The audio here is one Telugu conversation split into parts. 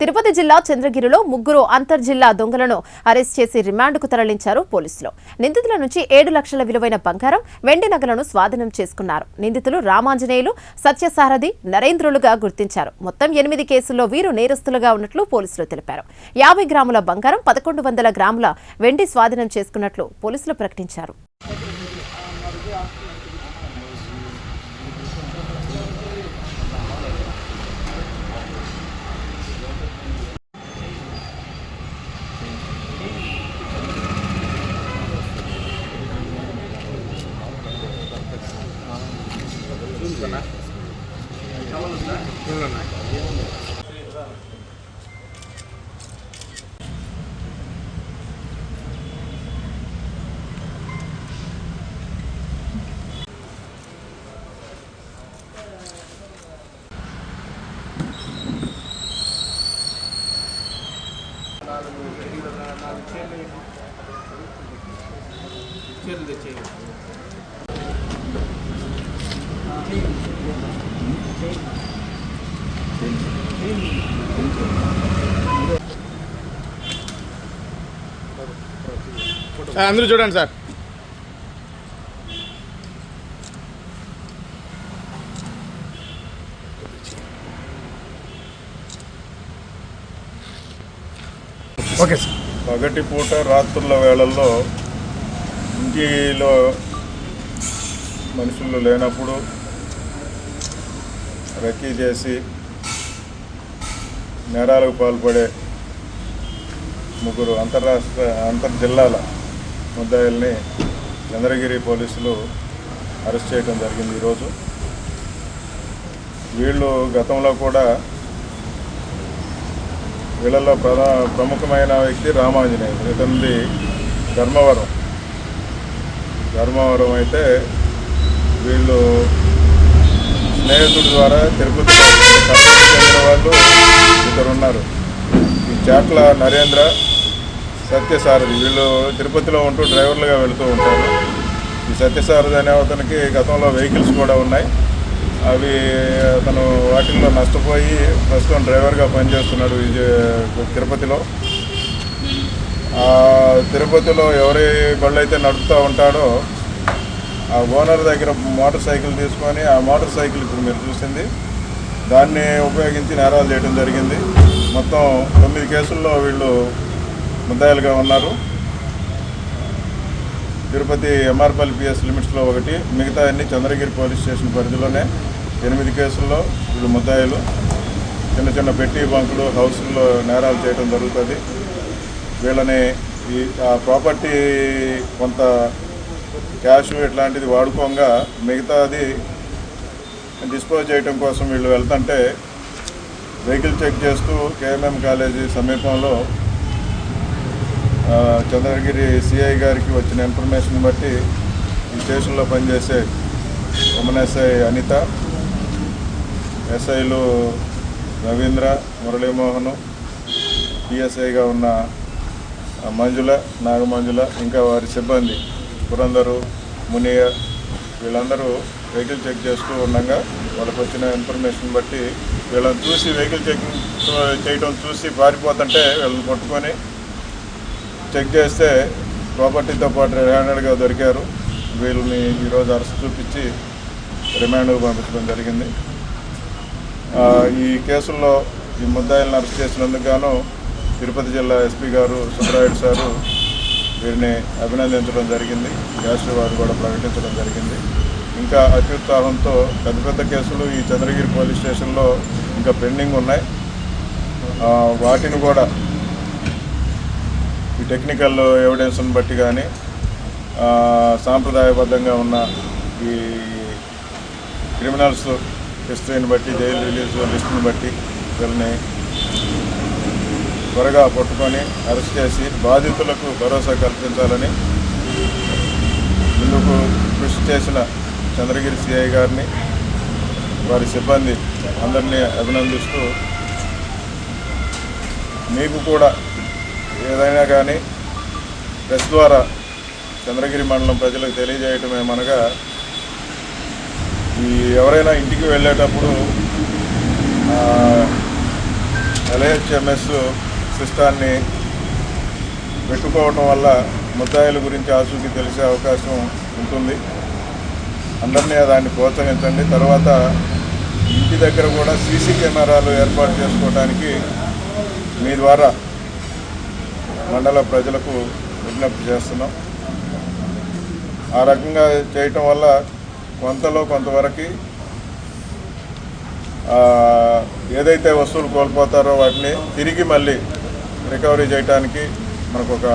తిరుపతి జిల్లా చంద్రగిరిలో ముగ్గురు అంతర్జిల్లా దొంగలను అరెస్ట్ చేసి రిమాండ్కు తరలించారు పోలీసులు. నిందితుల నుంచి ఏడు లక్షల విలువైన బంగారం వెండి నగలను స్వాధీనం చేసుకున్నారు. నిందితులు రామాంజనేయులు సత్యసారథి నరేంద్రులుగా గుర్తించారు. మొత్తం ఎనిమిది కేసుల్లో వీరు నేరస్తులుగా ఉన్నట్లు పోలీసులు తెలిపారు. యాభై గ్రాముల బంగారం పదకొండు వందల గ్రాముల వెండి స్వాధీనం చేసుకున్నట్లు పోలీసులు ప్రకటించారు. ఉందన్నా టవల్ ఉందా చూడన్నా చీరలు తెచ్చేయండి అందరూ చూడండి సార్. Okay sir. పగటి పూట రాత్రుల వేళల్లో ఇంటిలో మనుషులు లేనప్పుడు రెక్కీ చేసి నేరాలకు పాల్పడే ముగ్గురు అంతర్రాష్ట్ర అంతర్జిల్లాల ముద్దాయిల్ని చంద్రగిరి పోలీసులు అరెస్ట్ చేయడం జరిగింది ఈరోజు. వీళ్ళు గతంలో కూడా వీళ్ళలో ప్రధా ప్రముఖమైన వ్యక్తి రామాంజనేయుడు ఇతనిది ధర్మవరం. ధర్మవరం అయితే వీళ్ళు స్నేహితుడి ద్వారా తిరుపతి చెందిన వాళ్ళు ఇద్దరు ఉన్నారు ఈ చాట్ల నరేంద్ర సత్యసారథి. వీళ్ళు తిరుపతిలో ఉంటూ డ్రైవర్లుగా వెళుతూ ఉంటారు. ఈ సత్యసారథి అనే అతనికి గతంలో వెహికల్స్ కూడా ఉన్నాయి. అవి అతను వాటిల్లో నష్టపోయి ప్రస్తుతం డ్రైవర్గా పనిచేస్తున్నాడు తిరుపతిలో. తిరుపతిలో ఎవరి బళ్ళు అయితే నడుపుతూ ఉంటాడో ఆ ఓనర్ దగ్గర మోటార్ సైకిల్ తీసుకొని ఆ మోటార్ సైకిల్ ఇప్పుడు మీరు చూసింది. దాన్ని ఉపయోగించి నేరాలు చేయడం జరిగింది. మొత్తం తొమ్మిది కేసుల్లో వీళ్ళు ముద్దాయిలుగా ఉన్నారు. తిరుపతి ఎంఆర్పల్లి పిఎస్ లిమిట్స్లో ఒకటి మిగతా అన్ని చంద్రగిరి పోలీస్ స్టేషన్ పరిధిలోనే ఎనిమిది కేసుల్లో వీళ్ళు ముద్దాయిలు. చిన్న చిన్న పెట్టి బంకులు హౌస్ల్లో నేరాలు చేయడం జరుగుతుంది. వీళ్ళని ఈ ఆ ప్రాపర్టీ కొంత క్యాష్ ఇట్లాంటిది వాడుకోగా మిగతాది డిస్పోజ్ చేయడం కోసం వీళ్ళు వెళ్తుంటే వెహికల్ చెక్ చేస్తూ కేఎంఎం కాలేజీ సమీపంలో చంద్రగిరి సిఐ గారికి వచ్చిన ఇన్ఫర్మేషన్ బట్టి ఈ స్టేషన్లో పనిచేసే ఉమెన్ ఎస్ఐ అనిత ఎస్ఐలు రవీంద్ర మురళీమోహను పిఎస్ఐగా ఉన్న మంజుల నాగమంజుల ఇంకా వారి సిబ్బంది. పురందరు మునియ వీళ్ళందరూ వెహికల్ చెక్ చేస్తూ ఉండగా వాళ్ళకి వచ్చిన ఇన్ఫర్మేషన్ బట్టి వీళ్ళని చూసి వెహికల్ చెకింగ్ చేయడం చూసి పారిపోతుంటే వీళ్ళని పట్టుకొని చెక్ చేస్తే ప్రాపర్టీతో పాటు రెడ్ హ్యాండెడ్గా దొరికారు. వీళ్ళని ఈరోజు అరెస్ట్ చూపించి రిమాండ్కు పంపించడం జరిగింది. ఈ కేసుల్లో ఈ ముద్దాయిలను అరెస్ట్ చేసినందుకు గాను తిరుపతి జిల్లా ఎస్పీ గారు సుబ్రాయుడు సారు వీరిని అభినందించడం జరిగింది. క్యాస్ట్ వారు కూడా ప్రకటించడం జరిగింది. ఇంకా అత్యుత్సాహంతో పెద్ద పెద్ద కేసులు ఈ చంద్రగిరి పోలీస్ స్టేషన్లో ఇంకా పెండింగ్ ఉన్నాయి. వాటిని కూడా ఈ టెక్నికల్ ఎవిడెన్స్ని బట్టి కానీ సాంప్రదాయబద్ధంగా ఉన్న ఈ క్రిమినల్స్ హిస్టరీని బట్టి జైలు రిలీజ్ లిస్టుని బట్టి వీళ్ళని త్వరగా పట్టుకొని అరెస్ట్ చేసి బాధితులకు భరోసా కల్పించాలని ఇందుకు కృషి చేసిన చంద్రగిరి సిఐ గారిని వారి సిబ్బంది అందరినీ అభినందిస్తూ మీకు కూడా ఏదైనా కానీ ప్రెస్ ద్వారా చంద్రగిరి మండలం ప్రజలకు తెలియజేయటం ఏమనగా ఈ ఎవరైనా ఇంటికి వెళ్ళేటప్పుడు ఆ, ఎల్హెచ్ఎంఎస్ సిస్టాన్ని పెట్టుకోవటం వల్ల ముద్దాయిల గురించి ఆసూకి తెలిసే అవకాశం ఉంటుంది. అందరినీ దాన్ని ప్రోత్సహించండి. తర్వాత ఇంటి దగ్గర కూడా సీసీ కెమెరాలు ఏర్పాటు చేసుకోవడానికి మీ ద్వారా మండల ప్రజలకు విజ్ఞప్తి చేస్తున్నాం. ఆ రకంగా చేయటం వల్ల కొంతలో కొంతవరకు ఏదైతే వస్తువులు కోల్పోతారో వాటిని తిరిగి మళ్ళీ రికవరీ చేయడానికి మనకు ఒక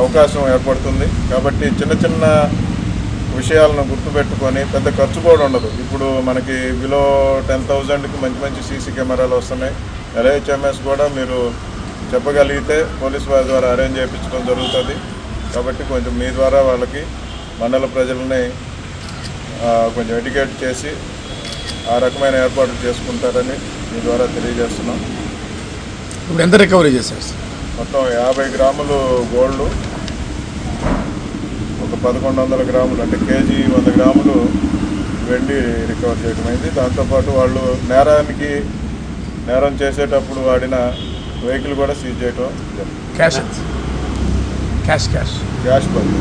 అవకాశం ఏర్పడుతుంది. కాబట్టి చిన్న చిన్న విషయాలను గుర్తుపెట్టుకొని పెద్ద ఖర్చు కూడా ఉండదు. ఇప్పుడు మనకి బిలో టెన్ థౌజండ్కి మంచి మంచి సీసీ కెమెరాలు వస్తున్నాయి. ఎల్హెచ్ఎంఎస్ కూడా మీరు చెప్పగలిగితే పోలీస్ వారి ద్వారా అరేంజ్ చేయించడం జరుగుతుంది. కాబట్టి కొంచెం మీ ద్వారా వాళ్ళకి మండల ప్రజలని కొంచెం ఎడ్యుకేట్ చేసి ఆ రకమైన ఏర్పాట్లు చేసుకుంటారని మీ ద్వారా తెలియజేస్తున్నాం. ఇప్పుడు ఎంత రికవరీ చేశారు? సార్ మొత్తం యాభై గ్రాములు గోల్డ్ ఒక పదకొండు వందల గ్రాములు అంటే కేజీ వంద గ్రాములు వెండి రికవర్ చేయడం అయింది. దాంతోపాటు వాళ్ళు నేరానికి నేరం చేసేటప్పుడు వాడిన వెహికల్ కూడా సీజ్ చేయడం జరిగింది. క్యాష్ క్యాష్ క్యాష్ క్యాష్ బదులు